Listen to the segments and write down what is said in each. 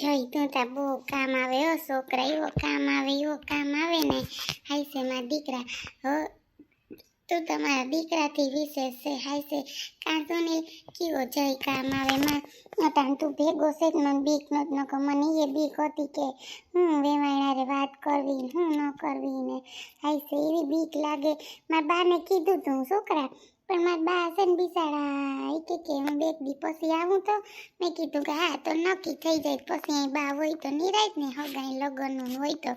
જોઈ તું બહુ કામ આવે હો, છોકરા, એવો કામ આવે, એવો કામ આવે ને. હાય છે દીકરા. હો તું તમારા દીકરાથી વિશેષ છે હાય છે. કાં ને કીવો જય કામ આવે માં. તાન તું ભેગો છે જ મને બીક નત કે મને એ બીક હતી કે હું વેવાણારે વાત કરવી હું ન કરવી ને. હાય છે, એવી બીક લાગે. મારા બાને કીધું તું છોકરા, પણ મારા બા છે ને બિચારા કે કે હું બે દી પછી આવું તો. મેં કીધું કે હા, તો નક્કી થઈ જાય. પછી અહીં બા હોય તો નિરાય ને હગાઈ લગ્નનું હોય તો.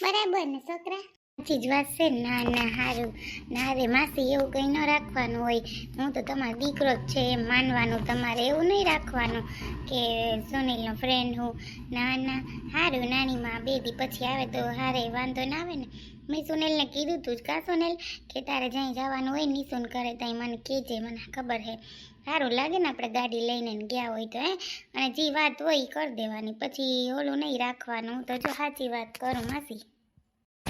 બરાબર ને છોકરા? સાચી જ વાત છે ના ના સારું ના રે, માસી એવું કંઈ ન રાખવાનું હોય. હું તો તમારો દીકરો જ છે, એમ માનવાનું તમારે એવું નહીં રાખવાનું કે સુનિલનો ફ્રેન્ડ હું. ના ના સારું નાનીમાં બે દી પછી આવે તો હારે વાંધો ના આવે ને. મેં સુનિલને કીધું તું જ કા સુનિલ? કે તારે જ્યાં જવાનું હોય નિશુન કરે, ત્યાં મને કહેજે, મને ખબર છે સારું લાગે ને આપણે ગાડી લઈને ગયા હોય તો, હે? અને જે વાત હોય એ કરી દેવાની. પછી ઓલું નહીં રાખવાનું. તો જો સાચી વાત કરું, માસી.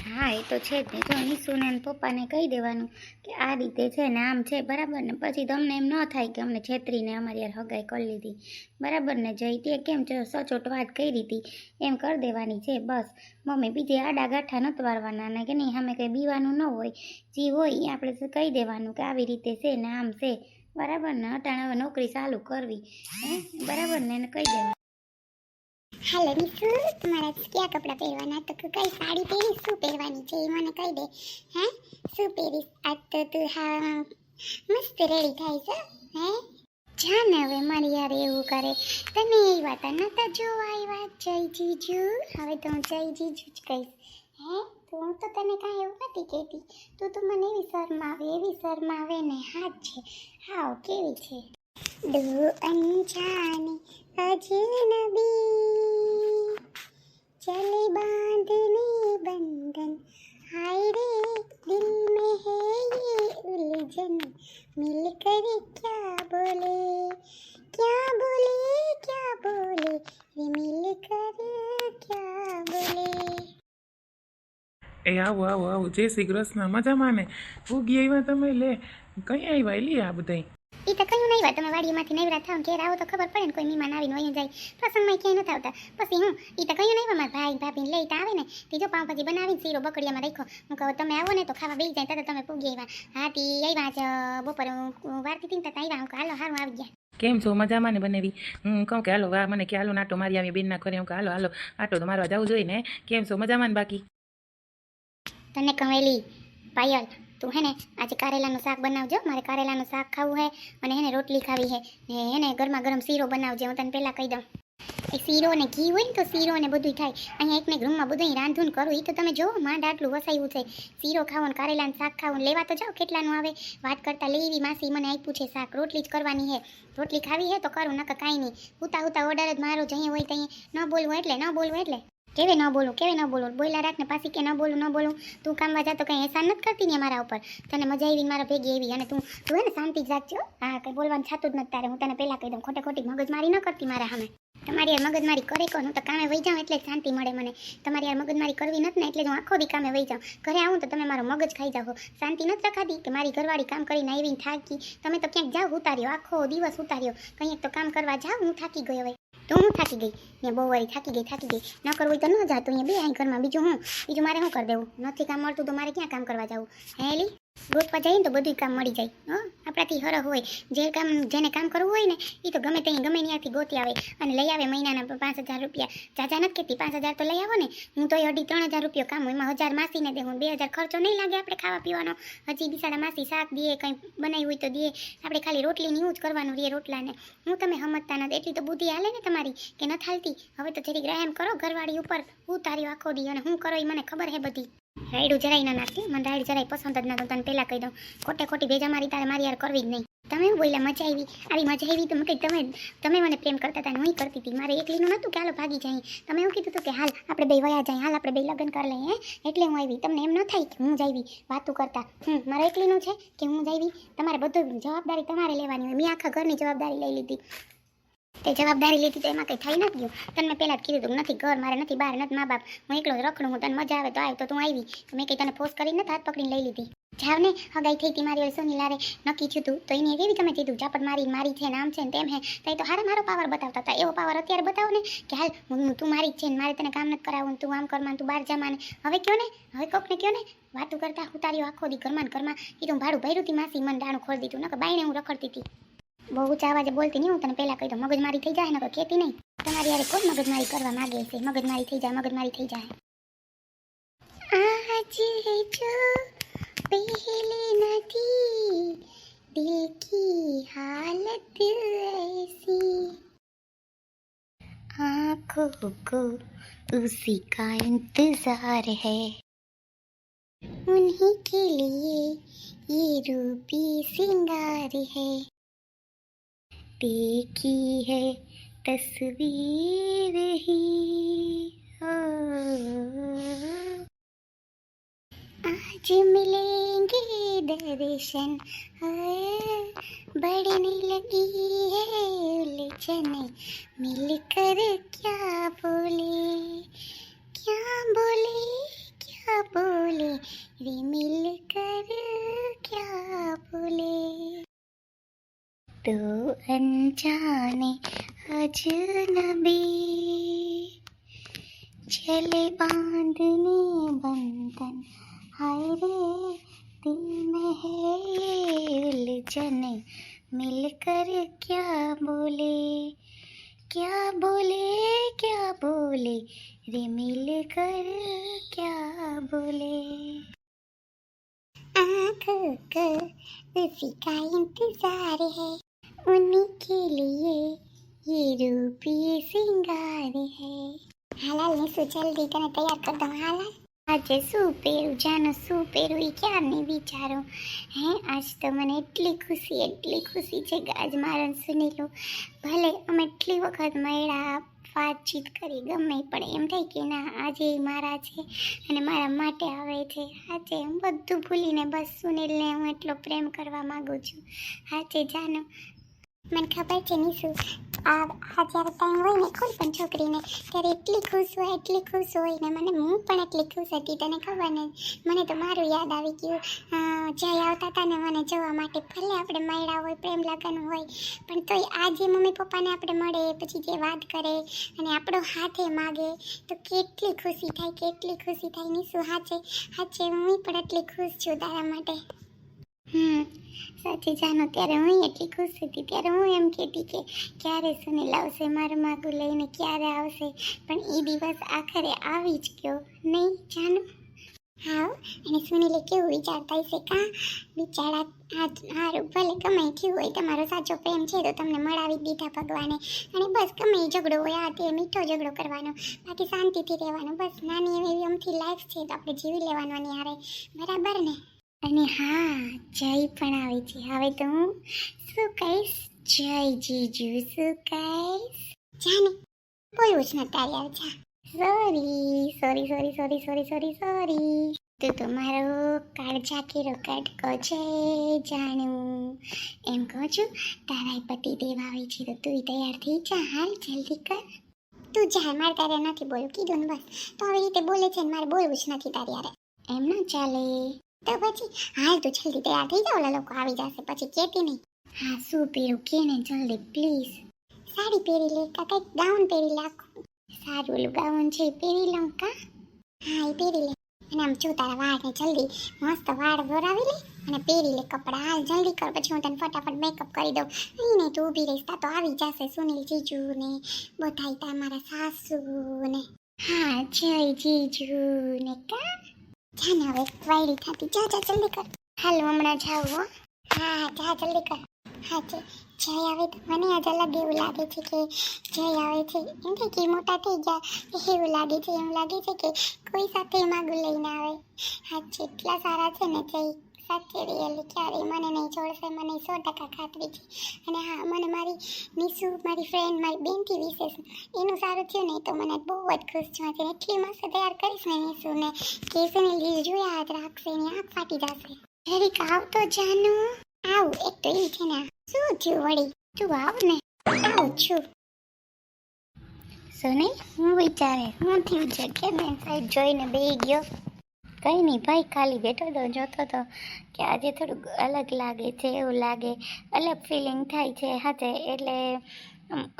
હા, એ તો છે જ ને. જો નિશુને ને પપ્પાને કહી દેવાનું કે આ રીતે છે ને આમ છે, બરાબર ને? પછી તમને એમ ન થાય કે અમને છેતરીને અમારી યાર હગાઈ કરી લીધી. બરાબર ને? જઈ તે કેમ સચોટ વાત કરી હતી. એમ કરી દેવાની છે, બસ. મમ્મી બીજે આડા ગાંઠા નથી વારવાના ને કે નહીં? અમે કંઈ બીવાનું ન હોય. જે હોય એ આપણે કહી દેવાનું કે આવી રીતે છે ને આમ છે. બરાબર ને? અટાણે હવે નોકરી ચાલુ કરવી. હે? બરાબર ને? એને કહી દેવાનું. હાલો નિશુ તમારા કયા કપડાં પહેરવાના? તો કઈ સાડી પહેરીશ? પહેરવાની છે કહી દે. હે? શું પહેરીશ? આજ તો તું હા, મસ્ત રેડી થાય છે, હે? જાન હવે મારી યાર એવું કરે. તમે એ વાત નતા જોવા વાત જય જીજુ. હવે તો હું જય જીજુ જ કહીશ. હે? તો હું તો તને કાંઈ એવું નથી કહેતી. તું તો મને એવી શરમ આવે એવી શરમ આવે ને જ છે. હાવ, કેવી છે? દો અંજાને અજનબી ચલે બા मिलकर क्या बोले क्या बोले क्या बोले ये मिलकर क्या बोले એ આવો આવો આવો જય શ્રી કૃષ્ણ મજામાં ને ઉગી આવ્યા તમે લે કઈ આવ્યા લે આ બધા એ તો કયું નહીં વાત તમે વાડીમાંથી નવરા થાવ ઘેર આવો તો ખબર પડે ને કોઈ મહેમાન આવીને વયું જાય. પ્રસંગમાં ક્યાંય નથી આવતા. પછી હું એ તો કયું નહીં મારા ભાઈ ભાભી લઈ આવે ને. તે જો પછી બનાવીને શીરો બકડીયામાં રાખો હું કહું તમે આવો ને તો ખાવા બેસી જાય તમે પૂગી આવ્યા હા તી આવ્યા જ બપોરે હું વારતી હતી ને ત્યાં આવ્યા હું હાલો હારું આવી ગયા. કેમ છો? મજામાં ને બનેવી? હું કહું કે હાલો વાહ મને કે હાલો નાટો મારી આવી બેનના ઘરે. હું કે હાલો હાલો આટો તો મારવા જવું જોઈએ ને કેમ છો? મજામાં ને બાકી? તને કહેલી પાયલ તું હે ને આજે કારેલાનું શાક બનાવજો. મારે કારેલાનું શાક ખાવું હે અને હેને રોટલી ખાવી હે. ને ગરમા ગરમ શીરો બનાવજે. હું તને પહેલાં કહી દઉં. એ શીરો ને ઘી હોય ને તો શીરો ને બધું થાય અહીંયા એકને રૂમમાં બધું રાંધું કરું. એ તો તમે જો માંડ આટલું વસાયું છે. શીરો ખાવું ને કારેલાનું શાક ખાવું લેવા તો જાઓ, કેટલાનું આવે? વાત કરતા લેવી માસી મને આપ્યું છે શાક. રોટલી જ કરવાની હે. રોટલી ખાવી હે તો કરું, નકર કાંઈ નહીં. ઉતા ઉતા ઓર્ડર જ મારો જઈએ હોય ત્યાં. ન બોલવું એટલે, ન બોલવું એટલે. કેવે ન બોલું, કેવે ન બોલું બોલ્યા રાખ ને પાછી કે ન બોલું ન બોલું, તું કામમાં જા તો કંઈ એહસાન નથી કરતી ને મારા ઉપર. તને મજા આવી મારા ભેગી આવી અને તું તું હે ને શાંતિ જ રાખજો. હા, કંઈ બોલવાનું થતું જ નથી તારે. હું તને પહેલાં કહી દઉં, ખોટે ખોટી મગજમારી ન કરતી મારા સામે. તમારી યાર મગજમારી કરે કોણ? હું તો કામે વહી જાઉં એટલે શાંતિ મળે મને. તમારી યાર મગજમારી કરવી નથી ને એટલે હું આખો દી કામે વહી જાઉં. ઘરે આવું તો તમે મારો મગજ ખાઈ જાઓ. શાંતિ નથી રખાતી કે મારી ઘરવાળી કામ કરીને આવીને થાકી. તમે તો ક્યાંક જાઓ ઉતાર્યો, આખો દિવસ ઉતાર્યો. કંઈક તો કામ કરવા જાઓ, હું થાકી ગયો હવે. તો હું થાકી ગઈ? ને બહુ વારી થાકી ગઈ થાકી ગઈ. ન કરવું હોય તો ન જાતું અહીંયા બે અહીં ઘરમાં. બીજું હું? બીજું મારે શું કરી દેવું? નથી કામ મળતું તો મારે ક્યાં કામ કરવા જવું? હે એલી? ગોતવા જઈએ ને તો બધું કામ મળી જાય. હં? આપણાથી હર હોય. જે કામ, જેને કામ કરવું હોય ને એ તો ગમે ત્યાં ગમે ત્યાંથી ગોતી આવે અને લઈ આવે મહિનાના પાંચ હજાર રૂપિયા. જાજા નથી કહેતી પાંચ હજાર તો લઈ આવો ને. હું તો અઢી, ત્રણ હજાર રૂપિયો કામ, એમાં હજાર માસીને દે, હું બે હજાર ખર્ચો નહીં લાગે આપણે ખાવા પીવાનો. હજી બિસાડા માસી શાક દે કંઈ બનાવ્યું હોય તો દે આપણે ખાલી રોટલીની હું જ કરવાનું રે રોટલાને. હું તમે સમજતા નથી. એટલી તો બુદ્ધિ હાલે ને તમારી કે ન હાલતી. હવે તો જરીક રહેમ કરો, ઘરવાળી ઉપર ઉતાર્યો આખો દી અને હું કરો એ મને ખબર હે બધી. રાયડું જરાય ના નાખતી મને રાયડું જરાય પસંદ જ ના તને પહેલાં કહી દઉં, ખોટે ખોટી ભેજા તારે મારી યાર કરવી જ નહીં. તમે એવું બોલ્યા, મજા આવી. આવી મજા આવી તો મેં કંઈ તમે તમે મને પ્રેમ કરતા હતા હું કરતી હતી. મારે એકલીનું નહોતું કે હાલો ભાગી જાય. તમે એવું કીધું હતું કે, હાલ, આપણે બે વયા જાય. હાલ, આપણે બે લગ્ન કરી લઈએ એટલે હું આવી. તમને એમ ન થાય કે હું જ આવી વાતું કરતા. હમ, મારે એકલીનું છે કે હું જ આવી? તમારે બધું જવાબદારી તમારે લેવાની હોય. મેં આખા ઘરની જવાબદારી લઈ લીધી. તે જવાબદારી લીધી તો એમાં કંઈ થઈ નથી ગયું. તને મેં પહેલાં જ કીધું હતું નથી ઘર, મારે નથી બહાર નથી મા બાપ. હું એકલો જ રખડું, હું તને મજા આવે તો આવ્યો તો તું આવી. તો મેં કંઈ તને ફોર્સ કરીને હાથ પકડીને લઈ લીધી. જાવ ને, હગાઈ થઈ હતી મારી સોની લારે. નક્કી થયું તું, તો એને એવી તમે કીધું ઝાપટ મારી મારી છે નામ છે ને તેમ હે તો એ તો હારા મારો પાવર બતાવતા હતા. એવો પાવર અત્યારે બતાવો ને કે, હાલ, હું તું મારી જ છે ને, મારે તને કામ નથી કરાવવું તું આમ કરમાં તું બહાર જમા ને હવે કયો ને, હવે કોકને કયો ને, વાતું કરતા ઉતાર્યો આખો દી ઘરમાં ઘરમાં એ તો ભાડું ભર્યું હતી માસી, મને ડાણું ખોલી દીધું, નકર બાઈને હું રખડતી હતી બહુ ઊંચા અવાજે બોલતી નહીં હું તને પહેલાં કહી દઉં મગજમારી થઈ જાય નકર કહેતી નહીં તમારી યારે કોણ મગજમારી કરવા માંગે છે મગજમારી થઈ જાય મગજમારી થઈ જાય आज जो पहले नदी दिल की हालत ऐसी आंखों को उसी का इंतजार है उन्हीं के लिए ये रूपी सिंगार है देखी है तस्वीर ही ओ आज मिलेंगे दर्शन हाय, बढ़ने लगी है उलझन मिलकर क्या बोले क्या बोले क्या बोले रे मिलकर क्या बोले तो अनजाने अजनबी चले बांधने बंधन हाय रे दिल में है ये उलझन मिलकर क्या बोले क्या बोले क्या बोले रे मिलकर क्या बोले आंखों को उसी का इंतजार है उन्हीं के लिए ये रूपी सिंगार है હાલાલ ને શું જલ્દી તને તૈયાર કર દઉં હાલાલ આજે શું પહેરું જાનો શું પહેરું એ ક્યારની વિચારો હે આજ તો મને એટલી ખુશી એટલી ખુશી છે કે આજ મારા સુનીલું ભલે અમે એટલી વખત મળ્યા વાતચીત કરી ગમે પણ એમ થાય કે ના આજે ઈ મારા છે અને મારા માટે આવે છે આજે હું બધું ભૂલીને બસ સુનિલને હું એટલો પ્રેમ કરવા માંગુ છું આજે જાનો મને ખબર છે નિશુ. આ આ જ્યારે ટાઈમ હોય ને, કોઈ પણ છોકરીને ત્યારે એટલી ખુશ હોય, એટલી ખુશ હોય ને, મને હું પણ એટલી ખુશ હતી, તને ખબર ને? મને તો મારું યાદ આવી ગયું. જય આવતા હતા ને, મને જોવા માટે ભલે આપણે મળ્યા હોય, પ્રેમ લગન હોય, પણ તોય આજે મમ્મી પપ્પાને આપણે મળે, પછી જે વાત કરે અને આપણો હાથે માગે, તો કેટલી ખુશી થાય, કેટલી ખુશી થાય. નિશુ હાચે હાચે હું પણ એટલી ખુશ છું તારા માટે. હમ, સાચી જાનો ત્યારે હું એટલી ખુશ હતી ત્યારે હું એમ કહેતી કે ક્યારે સુનિલ આવશે મારું માગું લઈને, ક્યારે આવશે? પણ એ દિવસ આખરે આવી જ ગયો. નહીં, જાનો? હા અને સુનિલે કેવું વિચારતા હશે કાં બિચારા સારું ભલે ગમે થયું હોય, તમારો સાચો પ્રેમ છે તો તમને મળાવી દીધા ભગવાને. અને બસ ગમે એ ઝઘડો હોય, આ તે મીઠો ઝઘડો કરવાનો. બાકી શાંતિથી રહેવાનો. બસ, નાની એવી અમથી લાઈફ છે તો આપણે જીવી લેવાનું અને હારે. બરાબર ને? અને હા, જય પણ આવે છે. હવે તો હું શું કહીશ? જય જીજુ, શું કહીશ? જાને બોલવું જ નતા યાર જા sorry sorry sorry sorry sorry sorry sorry તું તો મારો કાળજા કેરો કટકો છે જાણું? એમ કહું છું તારા પતિ દેવ આવે છે તો તું તૈયાર થઈ જા. હાલ જલ્દી કર. તું જા, મારે તારે નથી બોલ કીધું ને બસ. તો આવી રીતે બોલે છે ને મારે બોલવું જ નથી તારી યારે એમ ન ચાલે. તો પછી હાલ તો જલ્દી તૈયાર થઈ જાવ ઓલા લોકો આવી જશે. પછી કેતી નહીં. હા, શું પહેરું? કે ને જલ્દી પ્લીઝ સાડી પહેરી લે કા કંઈક ગાઉન પહેરી લે સારું, ઓલું ગાઉન છે પહેરી લઉં કા? હા, એ પહેરી લે. અને આમ જો તારા વાળને જલ્દી મસ્ત વાળ દોરાવી લે અને પહેરી લે કપડાં. હાલ જલ્દી કર, પછી હું તને ફટાફટ મેકઅપ કરી દઉં. અહીં નહીં, તું ઊભી રહીશ. તો આવી જશે સુનિલ જીજુ ને બધાય તમારા સાસુ ને હા, જય જીજુ ને કા? જાને હવે વાયડી થતી. જા જા, જલ્દી કર. હાલ હમણાં જાઉં હો. હા હા જા, જલ્દી કર. હા જય જય આવે તો મને આજ અલગ એવું લાગે છે કે જય આવે છે. એમ થાય કે મોટા થઈ ગયા. એવું લાગે છે, એમ લાગે છે કે કોઈ સાથે માગું લઈને આવે. હા, જેટલા સારા છે ને જય. સાચે રિયલી ક્યારેય મને નહીં છોડશે મને સો ટકા ખાતરી છે. અને હા, મને મારી નિશુ મારી ફ્રેન્ડ મારી બેનથી વિશેષ એનું સારું થયું નહીં તો મને બહુ જ ખુશ છું. આજે એટલી મસ્ત તૈયાર કરીશ ને નિશુને કે લીલ જોયા હાથ રાખશે એની આંખ ફાટી જશે. જરીક આવ તો જાનુ. આવ, એક તો એ છે ને શું થયું વળી? તું આવ ને. આવ છું. સોની હું વિચારે, હું થયું છે કે મેં સાહેબ જોઈને બે ગયો? કંઈ નહીં ભાઈ ખાલી બેઠો તો જોતો તો કે આજે થોડુંક અલગ લાગે છે, એવું લાગે. અલગ ફિલિંગ થાય છે હાથે, એટલે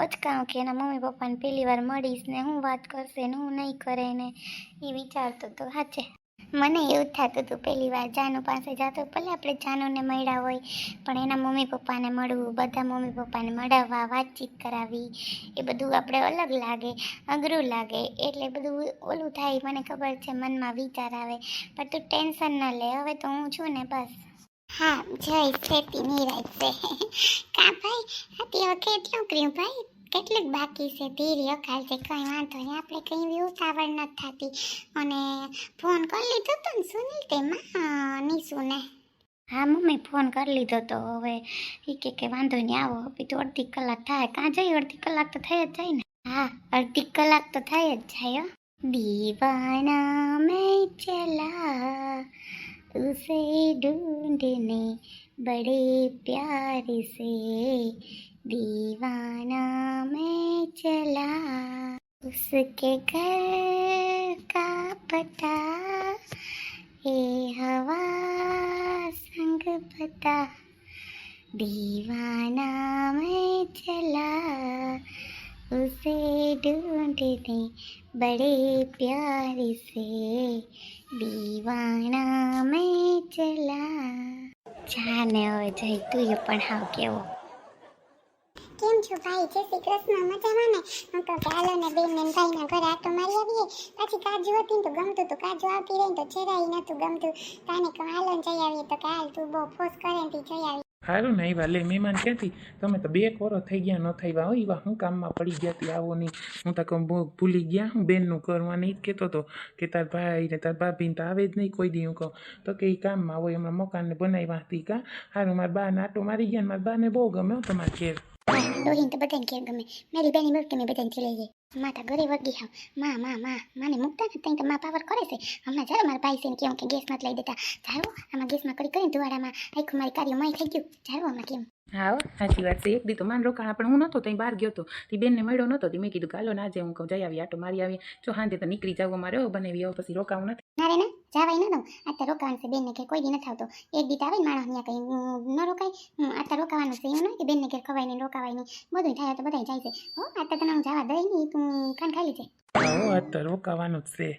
અચકાઉં કે એના મમ્મી પપ્પાને પહેલી વાર મળીશ ને હું વાત કરશે ને હું નહીં કરે ને એ વિચારતો તો હાચે. મને એવું થતું હતું પહેલી વાર જાનુ પાસે જતો, ભલે આપણે જાનુને મળ્યા હોય, પણ એના મમ્મી પપ્પાને મળવું, બધા મમ્મી પપ્પાને મળાવવા વાતચીત કરાવી, એ બધું આપણે અલગ લાગે, અઘરું લાગે, એટલે બધું ઓલું થાય, મને ખબર છે, મનમાં વિચાર આવે, પણ તું ટેન્શન ન લે, હવે તો હું છું ને, બસ. હા, જય ખેતી નિરાય છે. કા ભાઈ હતી હવે કેટલું કર્યું ભાઈ? કેટલુંક બાકી છે ધીરે અકાલ છે કંઈ વાંધો નહીં આપણે કંઈ બી ઉતાવળ નથી થતી અને ફોન કરી લીધો તો ને સુનિલ તેમાં નીસુને હા મમ્મી ફોન કરી લીધો તો હવે એ કે કે વાંધો નહીં આવો પછી તો અડધી કલાક થાય કાં જઈ અડધી કલાક તો થઈ જ જાય ને હા અડધી કલાક તો થઈ જ જાય હો दीवाना मैं चला उसे ढूंढने बड़े प्यार से दीवाना मैं चला उसके घर का पता ए हवा संग पता दीवाना मैं चला उसे ढूंढने बड़े प्यार से दीवाना मैं चला જાને હવે જઈ તું એ પણ હાવ કેવો કેમ છો ભાઈ? જય શ્રી કૃષ્ણ. મજામાં ને? હું તો ચાલો ને બેન ને ભાઈના ઘરે આટો મારી આવીએ. પછી કાજુ હતી તો ગમતું તો કાજુ આવતી રહી તો ચેરાઈ નતું ગમતું. તાને કહું, હાલો ને જઈ આવીએ. તો કાલ તું બહુ ફોર્સ કરે ને જઈ આવી સારું ને એવા લે. મહેમાન ક્યાંથી? તમે તો બે કોરો થઈ ગયા ન થઈ વા એવા હું કામમાં પડી ગયા તી, આવો નહીં. હું તો કહું ભૂલી ગયા હું બેનનું કરવાની જ કહેતો હતો કે, તાર ભાઈ ને તાર ભાભી તો આવે જ નહીં કોઈ દી. હું કહું, તો કે એ કામમાં હોય, હમણાં મકાનને બનાવ્યા હતી કા? સારું મારા બા નાટો મારી ગયા મારા બાને બહુ ગમે હો તમારે ઘેર. ડોહીને તો બધાને કેમ ગમે મારી બેની મૂક કે મેં બધાને ચલાઈ જાય માતા ઘરે વગી હાવમાં માં માં માને મૂકતા ને ત્યાં તો માં પાવર કરે છે હમણાં ચાલો મારા ભાઈ છે ને કેવું કે ગેસ નથી લઈ દેતા જાઓ આમાં ગેસમાં કરી કરીને ધુવાડામાં આખું મારી કાર્ય મય થઈ ગયું જાઓ આમાં કેમ હા સાચી વાત છે. એક દી તો માન રોકાણા પણ હું નહોતો ત્યાં બહાર ગયો હતો તે બેનને મળ્યો નહોતો તે મેં કીધું કાલો ના જે હું કહું જઈ આવી આટો મારી આવી. જો હાંજે તો નીકળી જાવ મારે હો બનાવી આવો પછી રોકાવું નથી. મારે ના જાવાય ન દઉં. આ તો રોકાવાનું છે બેનને કે કોઈ દી નથી આવતો. એક દી આવે ને માણસ અહીંયા કંઈ ન રોકાય. આ તો રોકાવાનું છે એવું નહીં કે બેનને ઘેર ખવાય નહીં રોકાવાય નહીં. બધું થાય તો બધા જાય છે. હો આ તો તને હું જવા દઈ નહીં તું ખાન ખાઈ લેજે હો, આજ તો રોકાવાનું જ છે.